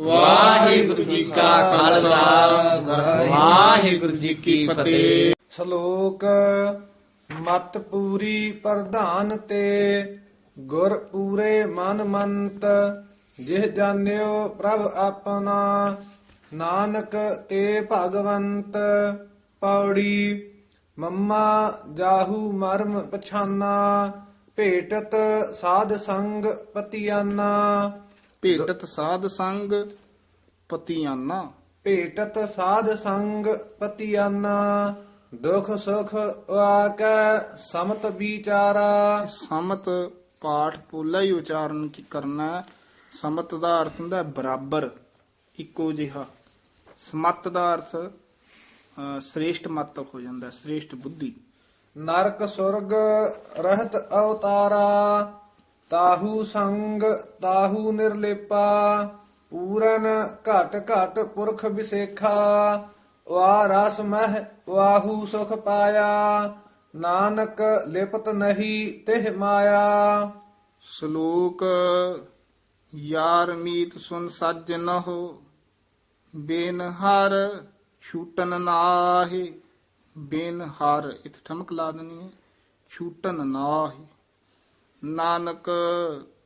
ਵਾਹਿਗੁਰੂ ਜੀ ਕਾ ਖਾਲਸਾ। ਵਾਹਿਗੁਰੂ ਜੀ ਕੀ ਫਤਿਹ। ਸ਼ਲੋਕ ਮਤ ਪੂਰੀ ਪ੍ਰਧਾਨ ਤੇ ਗੁਰ ਪੂਰੇ ਮਨ ਮੰਤ, ਜਿਹ ਜਾਣਿਓ ਪ੍ਰਭ ਆਪਣਾ, ਨਾਨਕ ਤੇ ਭਗਵੰਤ, ਪੌੜੀ ਮੰਮਾ ਜਾਹੂ ਮਰਮ ਪਛਾਨਾ, ਭੇਟਤ ਸਾਧ ਸੰਗ ਪਤੀਆਨਾ। ਭੇਟਤ ਸਾਧ ਸੰਗ ਪਤੀਆਨਾ। ਭੇਟਤ ਸਾਧ ਸੰਗ ਪਤੀਆਨਾ ਦੁਖ ਸੁਖ ਆਕੈ ਸਮਤ ਵਿਚਾਰਾ। ਸਮਤ ਪਾਠ ਪੋਲਾ ਹੀ ਉਚਾਰਨ ਕੀ ਕਰਨਾ ਹੈ। ਸਮਤ ਦਾ ਅਰਥ ਹੁੰਦਾ ਹੈ ਬਰਾਬਰ ਇੱਕੋ ਜਿਹਾ। ਸਮਤ ਦਾ ਅਰਥ ਅ, ਸ੍ਰੇਸ਼ਟ ਮਤ ਹੋ ਜਾਂਦਾ ਹੈ, ਸ੍ਰੇਸ਼ਟ ਬੁੱਧੀ। ਨਰਕ ਸੁਰਗ ਰਹਿਤ ਅਵਤਾਰਾ। ਤਾਹੂ ਸੰਗ, ਤਾਹੂ ਨਿਰਲੇਪਾ, ਪੂਰਨ ਘਟ ਘਟ ਪੁਰਖ ਵਿਸੇਖਾ ਵਾ ਰਸ ਮਹਿ, ਵਾਹੂ ਸੁਖ ਪਾਇਆ, ਨਾਨਕ ਲਿਪਤ ਨਹੀਂ ਤਿਹ ਮਾਇਆ। ਸ਼ਲੋਕ, ਯਾਰ ਮੀਤ ਸੁਨ ਸੱਜ ਨਹੁ ਬੇਨ ਹਰ ਛੂਟਨ ਨਾਹੀ ਬੇਨ ਹਰ ਇਥੇ ਠਮਕ ਲਾ ਦਨੀ ਹੈ, ਛੂਟਨ ਨਾਹੀ। ਨਾਨਕ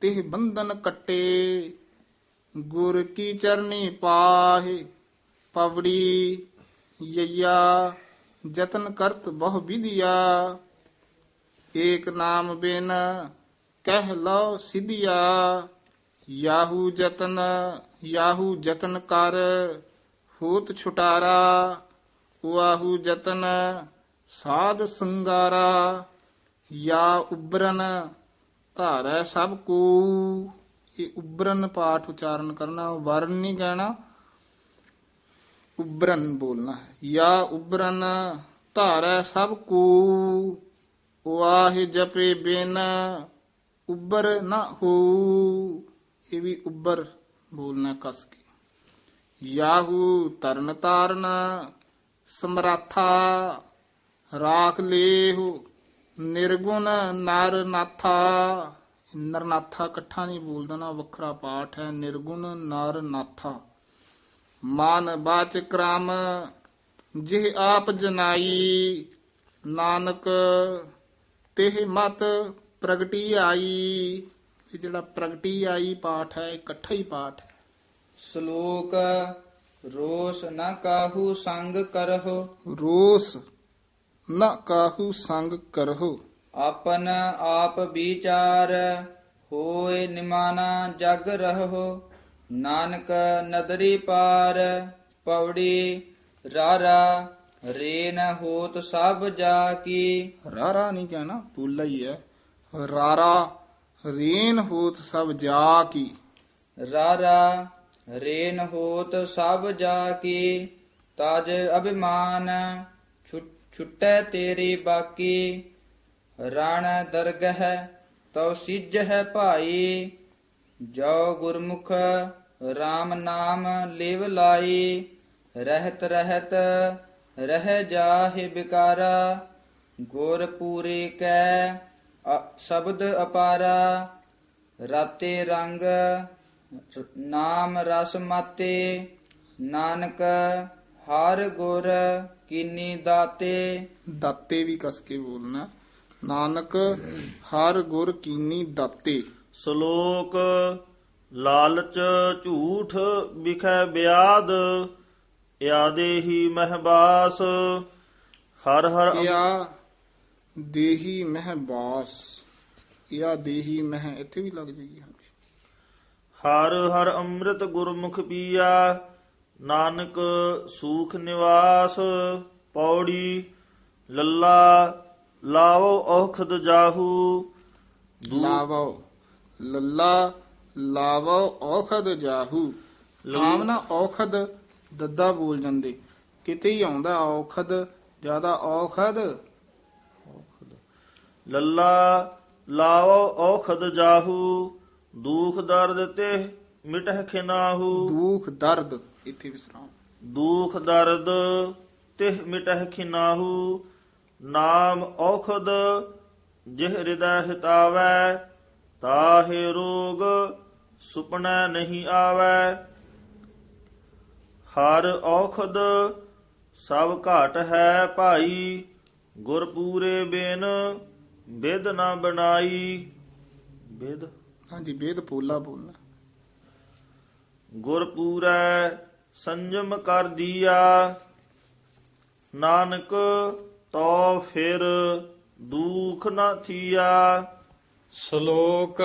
ਤਿਹ ਬੰਧਨ ਕੱਟੇ, ਗੁਰ ਕੀ ਚਰਨੀ ਪਾਹੇ, ਪਵੜੀ ਯਯਾ ਜਤਨ ਕਰਤ ਬਹੁ ਵਿਧਿਆ। ਏਕ ਨਾਮ ਬਿਨ ਕਹਿ ਲਓ ਸਿਧਿਆ। ਯਾਹੂ ਜਤਨ ਯਾਹੂ ਜਤਨ ਕਰ, ਹੋਤ ਛੁਟਾਰਾ। ਵਾਹੂ ਜਤਨ, ਸਾਧ ਸੰਗਾਰਾ। ਯਾ ਉਬਰਨ ਧਾਰੈ ਸਭ ਕੋ। ਇਹ ਉਬਰਨ ਪਾਠ ਉਚਾਰਨ ਕਰਨਾ ਵਰਨ ਨਹੀਂ ਕਹਿਣਾ। ਉਬਰਨ ਬੋਲਣਾ ਯਾ ਉਬਰਨ ਧਾਰੈ ਸਭ ਕੋ। ਵਾਹਿ ਜਪੇ ਬਿਨ ਉਬਰ ਨਾ ਹੋ। ਇਹ ਵੀ ਉਬਰ ਬੋਲਣਾ ਕਸ ਕੇ। ਯਾਹੂ ਤਰਨ ਤਾਰਨ ਸਮਰਾਥਾ, ਰਾਖ ਲੇਹੁ ਨਿਰਗੁਣ ਨਰ ਨਾਥਾ ਨਰਨਾਥਾ ਇਕੱਠਾ ਨਹੀਂ ਬੋਲਦਾ ਨਾ ਵੱਖਰਾ ਪਾਠ ਹੈ। ਨਿਰਗੁਣ ਨਰ ਨਾਥਾ ਮਾਨ ਬਾਚ ਕ੍ਰਮ ਜਿਹ ਆਪ ਜਨਾਈ। ਨਾਨਕ ਤਿਹ ਮਤ ਪ੍ਰਗਟੀ ਆਈ। ਇਹ ਜਿਹੜਾ ਪ੍ਰਗਟੀ ਆਈ ਪਾਠ ਹੈ ਇਕੱਠਾ ਹੀ ਪਾਠ ਹੈ। ਸ਼ਲੋਕ ਰੋਸ ਨ ਕਾਹੂ ਸੰਗ ਕਰਹੁ। ਰੋਸ ਨ ਕਾਹੂ ਸੰਗ ਕਰਹੁ। ਆਪਨ ਆਪ ਵਿਚਾਰ ਹੋਏ ਨਿਮਾਨਾ ਜਗ ਰਹੋ। ਨਾਨਕ ਨਦਰੀ ਪਾਰ ਪੌੜੀ ਰਾਰਾ ਰੇਨ ਹੋਤ ਸਭ ਜਾ ਕੀ ਰਾਰਾ ਨਹੀਂ ਕਹਿਣਾ ਪੂਲਾ ਹੀ ਹੈ। ਰਾਰਾ ਰੇਨ ਹੋਤ ਸਭ ਜਾ ਕੀ ਰਾਰਾ ਰੇਨ ਹੋਤ ਸਭ ਜਾ ਕੀ ਤਜ ਅਭਿਮਾਨ ਛੁ- ਛੁਟੈ ਤੇਰੀ ਬਾਕੀ, ਰਣ ਦਰਗਹ ਤਉ ਹੈ ਭਾਈ। ਜੋ ਗੁਰਮੁਖ RAM ਨਾਮ ਲਿਵ ਲਾਈ, ਰਹਿਤ ਰਹਿਤ ਰਹਿ ਜਾਹਿ ਬਿਕਾਰਾ। ਗੁਰ ਪੂਰੇ ਕੈ ਸ਼ਬਦ ਅਪਾਰਾ, ਰਾਤੇ ਰੰਗ ਨਾਮ ਰਸ ਮਾਤੇ। ਨਾਨਕ ਹਰ ਗੁਰ ਕੀਨੀ ਦਾਤੇ। ਦਾਤੇ ਵੀ ਕਸ ਕੇ ਬੋਲਣਾ। ਨਾਨਕ ਹਰ ਗੁਰ ਕੀਨੀ ਦਾਤੇ। ਸ਼ਲੋਕ ਲਾਲਚ ਝੂਠ ਵਿਖੈ ਬਿਆਦ ਯਾਦੇ ਹੀ ਮਹਿਬਾਸ ਹਰ ਹਰ ਯਾ ਦੇਹੀ ਮਹਿਬਾਸ ਯਾ ਦੇਹੀ ਮਹਿ ਇੱਥੇ ਵੀ ਲੱਗ ਜੇਗੀ ਹਰ ਹਰ ਅੰਮ੍ਰਿਤ ਗੁਰਮੁਖ ਪੀਆ ਨਾਨਕ ਸੂਖ ਨਿਵਾਸ ਪੌੜੀ ਲੱਲਾ ਲਾਵੋ ਔਖਦ ਜਾਹੂ। ਲਾਵੋ। ਲੱਲਾ ਲਾਵੋ ਔਖਦ ਜਾਹੂ। ਆਮ ਨਾ ਔਖਦ ਦੱਦਾ ਬੋਲ ਜਾਂਦੇ। ਕਿਤੇ ਹੀ ਆਉਂਦਾ ਔਖਦ ਜ਼ਿਆਦਾ ਔਖਦ। ਲੱਲਾ ਲਾਵੋ ਔਖਦ ਜਾਹੂ। ਦੁਖ ਦਰਦ ਤੇ ਮਿਟਹਿ ਖਿਨਾਹੂ। ਦੁਖ ਦਰਦ ਇੱਥੇ ਵਿਸਰਾਮ ਦੁਖ ਦਰਦ ਤਿਹ ਮਿਟਹਿ ਖਿਨਾਹੂ ਨਾਮ ਔਖਦ ਜਿਹ ਹਿਰਦੈ ਹਿਤਾਵੈ ਤਾਹੇ ਰੋਗ ਸੁਪਨਾ ਨਹੀਂ ਆਵੈ। ਹਰ ਔਖਦ ਸਭ ਘਾਟ ਹੈ ਭਾਈ ਗੁਰਪੂਰੇ ਬਿਨ ਬਿਦ ਨਾ ਬਣਾਈ। ਬਿਦ? ਹਾਂਜੀ ਵੇਦ ਪੋਲਾ ਬੋਲਣਾ। ਗੁਰਪੂਰੈ ਸੰਜਮ ਕਰ ਦੀਆ। ਨਾਨਕ ਤੋ ਫਿਰ ਦੁਖ ਨਾ ਥੀਆ। ਸ਼ਲੋਕ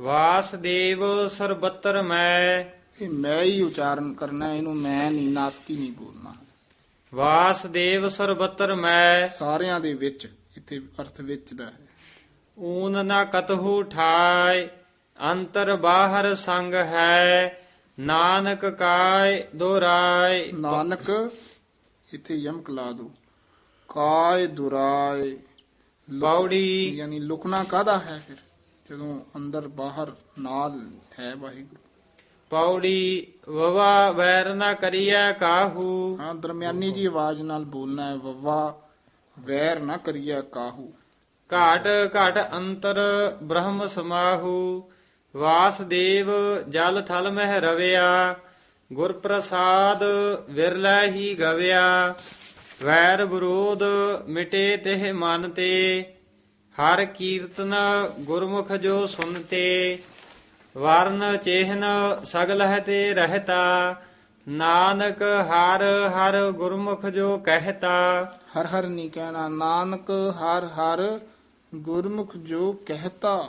ਵਾਸਦੇਵ ਸਰਬੱਤਰ ਮੈਂ। ਇਹ ਮੈਂ ਹੀ ਉਚਾਰਨ ਕਰਨਾ ਇਹਨੂੰ ਮੈਂ ਨਹੀਂ ਨਾਸਕੀ ਨਹੀਂ ਬੋਲਣਾ। ਵਾਸਦੇਵ ਸਰਬੱਤਰ ਮੈਂ। ਸਾਰਿਆਂ ਦੇ ਵਿੱਚ ਇੱਥੇ ਅਰਥ ਵਿੱਚ ਦਾ ਹੈ। ਊਨ ਨਾ ਕਤਹੂ ਠਾਇ ਅੰਤਰ ਬਾਹਰ ਸੰਗ ਹੈ। ਨਾਨਕ ਕਾਇ ਦੁਰਾਇ। ਨਾਨਕ ਇੱਥੇ ਯਮਕ ਲਾ ਦੋ ਕਾਇ ਲੁਕ- ਪੌੜੀ। ਯਾਨੀ ਲੁਕਣਾ ਕਾਦਾ ਹੈ ਫਿਰ? ਜਦੋਂ ਅੰਦਰ ਬਾਹਰ ਨਾਲ ਹੈ ਵਾਹਿਗੁਰੂ। ਪੌੜੀ ਵਵਾ ਵੈਰ ਨਾ ਕਰੀਐ ਕਾਹੂ। ਹਾਂ ਦਰਮਿਆਨੀ ਜੀ ਆਵਾਜ਼ ਨਾਲ ਬੋਲਣਾ ਹੈ ਵੱਵਾ ਵੈਰ ਨਾ ਕਰੀਆ ਕਾਹੂ। ਘਾਟ ਘਾਟ ਅੰਤਰ ਬ੍ਰਹਮ ਸਮਾਹੂ। ਵਾਸਦੇਵ ਜਲ ਥਲ ਮਹਿ ਰਵਿਆ ਗੁਰ ਪ੍ਰਸਾਦ ਵਿਰਲਾ ਹੀ ਗਵਿਆ, ਵੈਰ ਵਿਰੋਧ ਮਿਟੇ ਤਿਹ ਮਨ ਤੇ, ਹਰ ਕੀਰਤਨ ਗੁਰਮੁਖ ਜੋ ਸੁਨਤੇ, ਵਰਨ ਚੇਹਨ ਸਗਲ ਹੈ ਤੇ ਰਹਤਾ, ਨਾਨਕ ਹਰ ਹਰ ਗੁਰਮੁਖ ਜੋ ਕਹਿਤਾ। ਹਰ ਹਰ ਨਹੀਂ ਕਹਿਣਾ, ਨਾਨਕ ਹਰ ਹਰ ਗੁਰਮੁਖ ਜੋ ਕਹਤਾ।